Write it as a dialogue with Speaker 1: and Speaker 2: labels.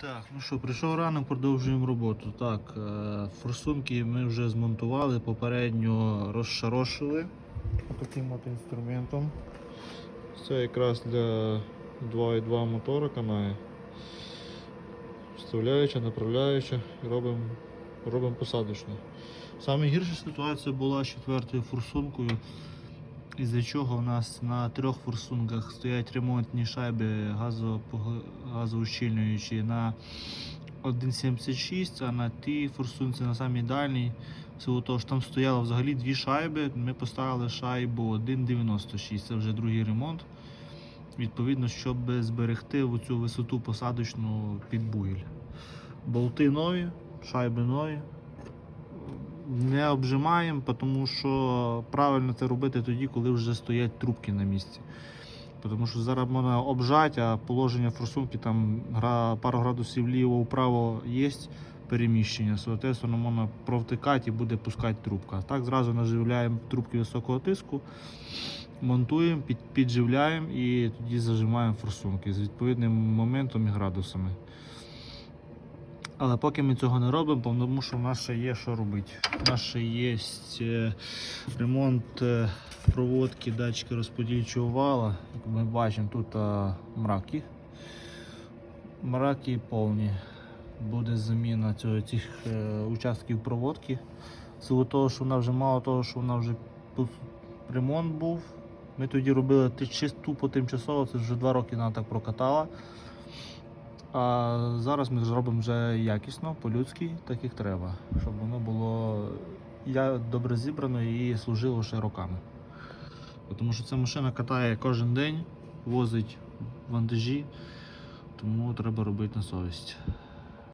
Speaker 1: Так, ну що, прийшов ранок, продовжуємо роботу. Так, е, форсунки ми вже змонтували, попередньо розшарошили таким от інструментом. Це якраз для 2.2 мотора канає. Вставляюча, направляюча і робимо робимо посадочну. Саме гірша ситуація була з четвертою форсункою, із-за чого в нас на трьох форсунках стоять ремонтні шайби газоущільнюючі на 1,76, а на тій форсунці на самій дальній, в силу того, що там стояло взагалі дві шайби, ми поставили шайбу 1,96, це вже другий ремонт. Відповідно, щоб зберегти цю висоту посадочну під бугіль. Болти нові, шайби нові. Не обжимаємо, тому що правильно це робити тоді, коли вже стоять трубки на місці. Тому що зараз можна обжати, а положення форсунки там пару градусів вліво-вправо є переміщення. Соответственно, можна провтикати і буде пускати трубка. Так зразу наживляємо трубки високого тиску, монтуємо, під, підживляємо і тоді зажимаємо форсунки з відповідним моментом і градусами. Але поки ми цього не робимо, тому що в нас ще є що робити. У нас ще є е, ремонт е, проводки датчика розподільчого вала. Як ми бачимо, тут е, мраки. Мраки повні. Буде заміна цього, цих участків проводки. Силу того, що вона вже мало того, що вона вже ремонт був. Ми тоді робили чисто тупо тимчасово, це вже два роки вона так прокатала. А зараз ми зробимо вже якісно, по-людськи, так як треба, щоб воно було добре зібрано і служило ще роками. Тому що ця машина катає кожен день, возить вантажі, тому треба робити на совість.